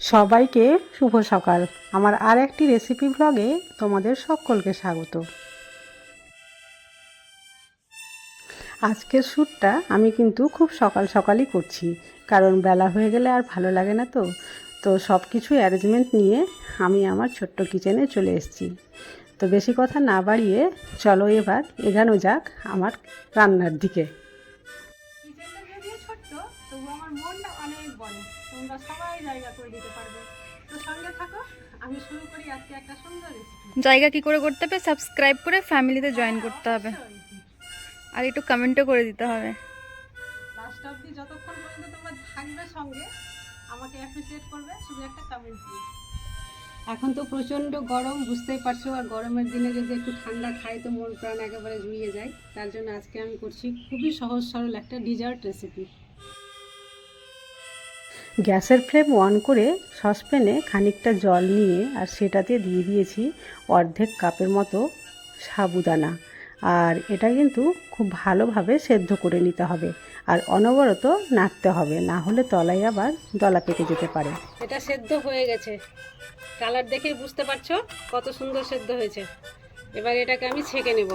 সবাইকে শুভ সকাল। আমার আর একটি রেসিপি ব্লগে তোমাদের সকলকে স্বাগত। আজকের শ্যুটটা আমি কিন্তু খুব সকাল সকালই করছি, কারণ বেলা হয়ে গেলে আর ভালো লাগে না তো। তো সব কিছু অ্যারেঞ্জমেন্ট নিয়ে আমি আমার ছোট্ট কিচেনে চলে এসেছি। তো বেশি কথা না বাড়িয়ে চলো এবার এগানো যাক আমার রান্নার দিকে। তোমরা সবাই জায়গা করে দিতে পারবে। তো সঙ্গে থাকো আমি শুরু করি আজকে একটা সুন্দর জায়গা কি করে করতে হবে? সাবস্ক্রাইব করে ফ্যামিলিতে জয়েন করতে হবে। আর একটু কমেন্টও করে দিতে হবে। লাস্ট অবধি যতক্ষণ পর্যন্ত তোমরা থাকবে সঙ্গে আমাকে অ্যাপ্রিসিয়েট করবে শুধু একটা কমেন্ট দিয়ে। এখন তো প্রচণ্ড গরম বুঝতেই পারছ আর গরমের দিনে যদি একটু ঠান্ডা খাই তো মন প্রাণ একেবারে জুড়িয়ে যায়। তার জন্য আজকে আমি করছি খুবই সহজ সরল একটা ডিজার্ট রেসিপি গ্যাসের ফ্লেম অন করে সসপ্যানে খানিকটা জল নিয়ে আর সেটাতে দিয়ে দিয়েছি অর্ধেক কাপের মতো সাবুদানা। আর এটা কিন্তু খুব ভালোভাবে সেদ্ধ করে নিতে হবে। আর অনবরত নাড়তে হবে, না হলে তলায় আবার দলা পেকে যেতে পারে। এটা সেদ্ধ হয়ে গেছে। কালার দেখে বুঝতে পারছ কত সুন্দর সেদ্ধ হয়েছে। এবার এটাকে আমি ছেঁকে নেব।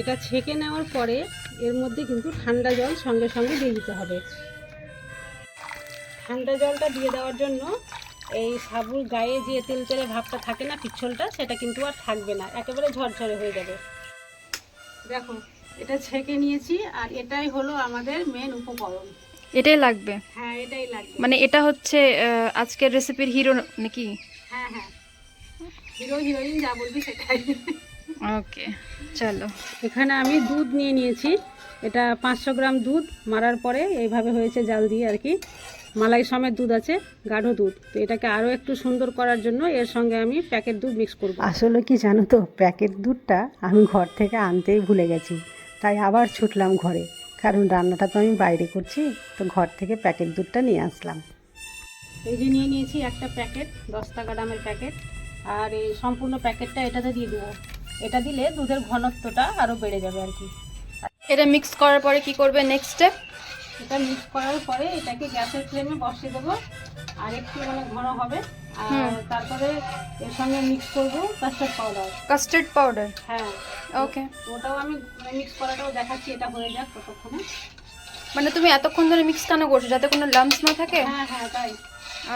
এটা ছেঁকে নেওয়ার পরে এর মধ্যে কিন্তু ঠান্ডা জল সঙ্গে সঙ্গে দিয়ে দিতে হবে। ঠান্ডা জলটা দিয়ে দেওয়ার জন্য এই সাবুর গায়ে যে তেল তেলে ভাবটা থাকে না পিছলটা সেটা কিন্তু আর থাকবে না। একেবারে ঝরঝরে হয়ে যাবে। দেখো এটা ছেঁকে নিয়েছি আর এটাই হলো আমাদের মেন উপকরণ। এটাই লাগবে? হ্যাঁ এটাই লাগবে। মানে এটা হচ্ছে আজকের রেসিপির হিরো নাকি? হ্যাঁ হ্যাঁ। হিরো হিরোইন যা বলবি সেটাই। ওকে চলো। এখানে আমি দুধ নিয়ে নিয়েছি। এটা পাঁচশো গ্রাম দুধ। মারার পরে এইভাবে হয়েছে জাল দিয়ে আর কি। মালাই সমেত দুধ আছে গাঢ় দুধ। তো এটাকে আরও একটু সুন্দর করার জন্য এর সঙ্গে আমি প্যাকেট দুধ মিক্স করব। আসলে কি জানো তো প্যাকেট দুধটা আমি ঘর থেকে আনতেই ভুলে গেছি। তাই আবার ছুটলাম ঘরে। কারণ রান্নাটা তো আমি বাইরে করছি তো ঘর থেকে প্যাকেট দুধটা নিয়ে আসলাম। এই যে নিয়ে নিয়েছি একটা প্যাকেট দশ টাকা দামের প্যাকেট। আর এই সম্পূর্ণ প্যাকেটটা এটাতে দিয়ে দেবো। এটা দিলে দুধের ঘনত্বটা আরও বেড়ে যাবে আর কি। এটা মিক্স করার পরে কি করবে নেক্সট স্টেপ এটা মিক্স করার পরে এটাকে গ্যাসের ফ্লেমে বসিয়ে দেবো। আর একটু মানে ঘন হবে। আর তারপরে এর সঙ্গে মিক্স করব কাস্টার্ড পাউডার কাস্টার্ড পাউডার হ্যাঁ। ওকে ওটাও আমি মিক্স করাটাও দেখাচ্ছি এটা হয়ে যাক ততক্ষণে। মানে তুমি এতক্ষণ ধরে মিক্স কেন করছ? যাতে কোনো লাম্পস না থাকে? হ্যাঁ হ্যাঁ তাই।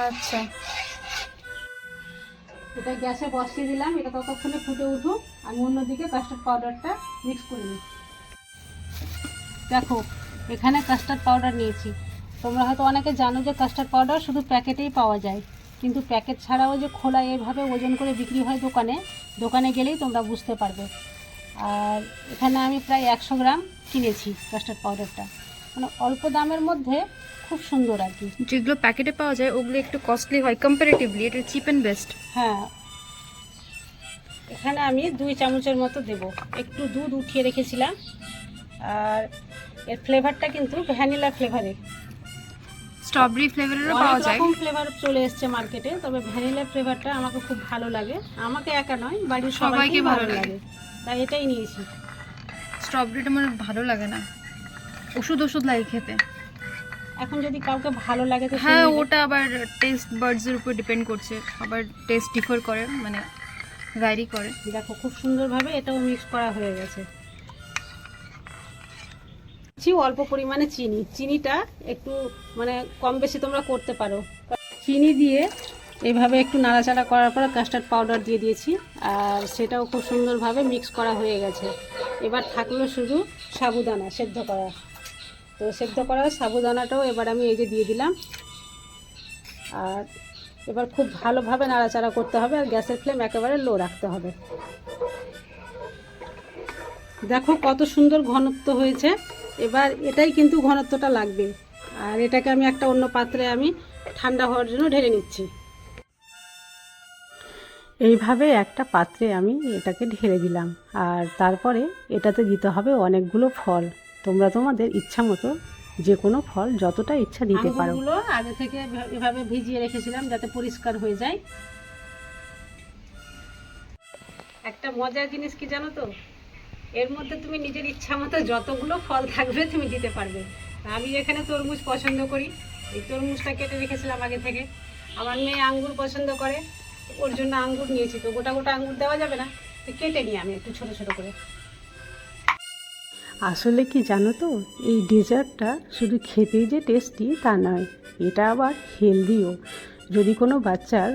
আচ্ছা। এটা গ্যাসে বসিয়ে দিলাম, এটা ততক্ষণে ফুটে উঠুক, আমি অন্যদিকে কাস্টার্ড পাউডারটা মিক্স করে নিই দেখো, এখানে কাস্টার্ড পাউডার নিয়েছি। তোমরা হয়তো অনেকে জানো যে কাস্টার্ড পাউডার শুধু প্যাকেটেই পাওয়া যায়, কিন্তু প্যাকেট ছাড়াও যে খোলা এভাবে ওজন করে বিক্রি হয় দোকানে দোকানে গেলেই তোমরা বুঝতে পারবে। আর এখানে আমি প্রায় একশো গ্রাম কিনেছি কাস্টার্ড পাউডারটা মানে অল্প দামের মধ্যে খুব সুন্দর আর কি। যেগুলো প্যাকেটে পাওয়া যায় ওগুলো একটু কস্টলি হয় কম্পারেটিভলি এটা চিপ অ্যান্ড বেস্ট হ্যাঁ। এখানে আমি দুই চামচের মতো দেব। একটু দুধ উঠিয়ে রেখেছিলাম আর এর ফ্লেভারটা কিন্তু ভ্যানিলা ফ্লেভারের স্ট্রবেরি ফ্লেভারেরও পাওয়া যায়। রকম ফ্লেভার চলে এসছে মার্কেটে তবে ভ্যানিলা ফ্লেভারটা আমাকে খুব ভালো লাগে। আমাকে একা নয় বাড়ির সবাইকে ভালো লাগে। তাই এটাই নিয়েছি। স্ট্রবেরিটা আমার ভালো লাগে না। ওষুধ ওষুধ লাগে খেতে। এখন যদি কাউকে ভালো লাগে তো হ্যাঁ। ওটা আবার টেস্ট বার্ডসের উপর ডিপেন্ড করছে। আবার টেস্ট ডিফার করে মানে ভ্যারি করে। দেখো খুব সুন্দরভাবে এটাও মিক্স করা হয়ে গেছে। অল্প পরিমাণে চিনি। চিনিটা একটু মানে কম বেশি তোমরা করতে পারো। চিনি দিয়ে এভাবে একটু নাড়াচাড়া করার পর কাস্টার্ড পাউডার দিয়ে দিয়েছি আর সেটাও খুব সুন্দরভাবে মিক্স করা হয়ে গেছে। এবার থাকল শুধু সাবুদানা সেদ্ধ করা। তো সেদ্ধ করা সাবুদানাটাও এবার আমি এই যে দিয়ে দিলাম। আর এবার খুব ভালোভাবে নাড়াচাড়া করতে হবে আর গ্যাসের ফ্লেম একেবারে লো রাখতে হবে। দেখো কত সুন্দর ঘনত্ব হয়েছে। এবার এটাই কিন্তু ঘনত্বটা লাগবে। আর এটাকে আমি একটা অন্য পাত্রে আমি ঠান্ডা হওয়ার জন্য ঢেলে নিচ্ছি। এইভাবে একটা পাত্রে আমি এটাকে ঢেলে দিলাম। আর তারপরে এটাতে দিতে হবে অনেকগুলো ফল। তোমরা তোমাদের ইচ্ছা মতো যে কোনো ফল যতটা ইচ্ছা দিতে পারো। আগে থেকে এভাবে ভিজিয়ে রেখেছিলাম যাতে পরিষ্কার হয়ে যায়। একটা মজার জিনিস কি জানো তো? এর মধ্যে তুমি নিজের ইচ্ছা মতো যতগুলো ফল থাকবে তুমি দিতে পারবে। আমি এখানে তরমুজ পছন্দ করি। এই তরমুজটা কেটে রেখেছিলাম আগে থেকে। আমার মেয়ে আঙ্গুর পছন্দ করে, ওর জন্য আঙ্গুর নিয়েছি। তো গোটা গোটা আঙ্গুর দেওয়া যাবে না। তো কেটে নিই আমি একটু ছোট ছোট করে। আসলে কি জানো তো, এই ডেজার্টটা শুধু খেতেই যে টেস্টি তা নয়, এটা আবার হেলদিও। যদি কোনো বাচ্চার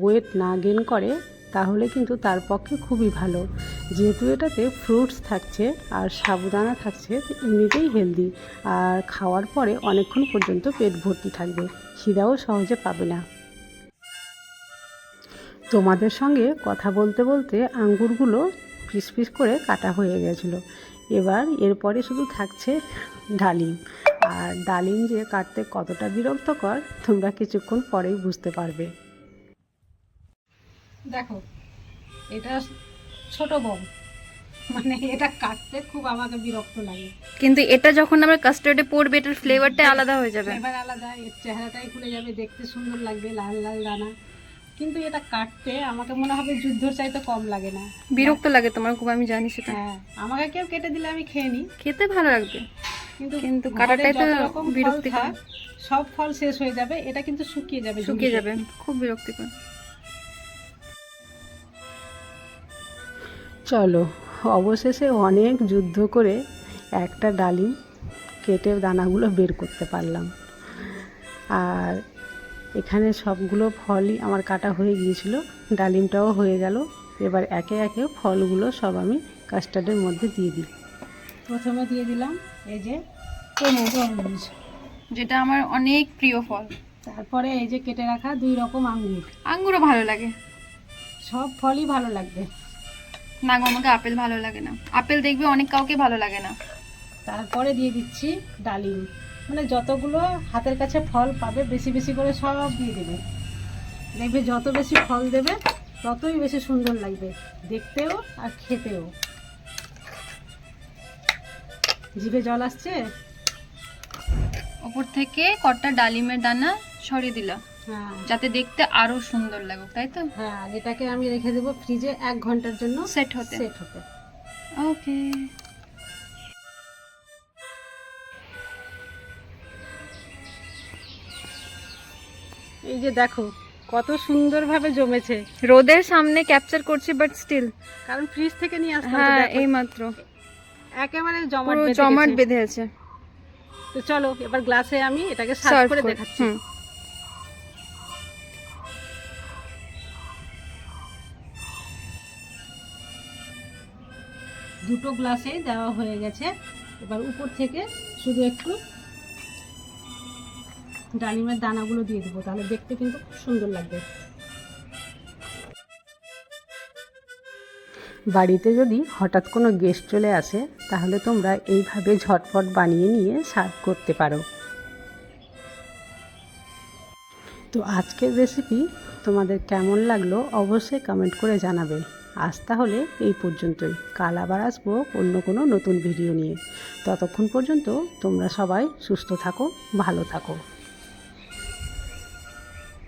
ওয়েট না গেন করে, তাহলে কিন্তু তার পক্ষে খুবই ভালো। যেহেতু এটাতে ফ্রুটস থাকছে আর সাবুদানা থাকছে, এমনিতেই হেলদি আর খাওয়ার পরে অনেকক্ষণ পর্যন্ত পেট ভর্তি থাকবে, খিদাও সহজে পাবে না। তোমাদের সঙ্গে কথা বলতে বলতে আঙ্গুরগুলো পিস পিস করে কাটা হয়ে গেছিল। এবার এরপরে শুধু থাকছে ডালিম। আর ডালিম যে কাটতে কতটা বিরক্তকর তোমরা কিছুক্ষণ পরেই বুঝতে পারবে। দেখো এটা ছোট বম মানে এটা কাটতে খুব আমাকে বিরক্ত লাগে। কিন্তু এটা যখন আমরা কাস্টার্ডে পড়বে এটার ফ্লেভারটা আলাদা হয়ে যাবে। এবার আলাদা এর চেহারাটাই খুলে যাবে দেখতে সুন্দর লাগবে লাল লাল দানা। কিন্তু এটা কাটতে আমাকে মনে হবে যুদ্ধর চাইতে কম লাগে না। বিরক্ত লাগে তোমার খুব আমি জানি সেটা। হ্যাঁ আমাকে কেউ কেটে দিলে আমি খেয়ে নিই। খেতে ভালো লাগবে। কিন্তু কিন্তু কাটাটাই তো। থাক, সব ফল শেষ হয়ে যাবে এটা কিন্তু শুকিয়ে যাবে শুকিয়ে যাবে খুব বিরক্তিকর। চলো অবশেষে অনেক যুদ্ধ করে একটা ডালিম কেটে দানাগুলো বের করতে পারলাম। আর এখানে সবগুলো ফলই আমার কাটা হয়ে গিয়েছিল ডালিমটাও হয়ে গেল। এবার একে একে ফলগুলো সব আমি কাস্টার্ডের মধ্যে দিয়ে দিই। প্রথমে দিয়ে দিলাম এই যে তরমুজ তরমুজ। যেটা আমার অনেক প্রিয় ফল। তারপরে এই যে কেটে রাখা দুই রকম আঙ্গুর। আঙ্গুরও ভালো লাগে। সব ফলই ভালো লাগবে। না গো আমাকে আপেল ভালো লাগে না। আপেল দেখবে অনেক কাউকে ভালো লাগে না। তারপরে দিয়ে দিচ্ছি ডালিম। মানে যতগুলো হাতের কাছে ফল পাবে বেশি বেশি করে সব দিয়ে দেবে। দেখবে যত বেশি ফল দেবে ততই বেশি সুন্দর লাগবে দেখতেও আর খেতেও। জিভে জল আসছে? ওপর থেকে কটা ডালিমের দানা সরিয়ে দিলাম হ্যাঁ। যাতে দেখতে আরও সুন্দর লাগুক তাই তো? হ্যাঁ এটাকে আমি রেখে দেবো ফ্রিজে এক ঘণ্টার জন্য সেট হতে। সেট হতে। ওকে এই যে দেখো কত সুন্দরভাবে জমেছে। রোদের সামনে ক্যাপচার করছি বাট স্টিল কারণ ফ্রিজ থেকে নিয়ে আসলাম তো হ্যাঁ এই মাত্র একেবারে জমাট জমাট বেঁধে আছে। তো চলো এবার গ্লাসে আমি এটাকে সার্ভ করে করে দেখাচ্ছি। দুটো গ্লাসে দেওয়া হয়ে গেছে। এবার উপর থেকে শুধু একটু ডালিমের দানাগুলো দিয়ে দেবো, তাহলে দেখতে কিন্তু খুব সুন্দর লাগবে। বাড়িতে যদি হঠাৎ কোনো গেস্ট চলে আসে, তাহলে তোমরা এইভাবে ঝটপট বানিয়ে নিয়ে সার্ভ করতে পারো। তো আজকের রেসিপি তোমাদের কেমন লাগল অবশ্যই কমেন্ট করে জানাবে। আজ তাহলে এই পর্যন্তই। কাল আবার আসব অন্য কোনো নতুন ভিডিও নিয়ে। ততক্ষণ পর্যন্ত তোমরা সবাই সুস্থ থাকো, ভালো থাকো।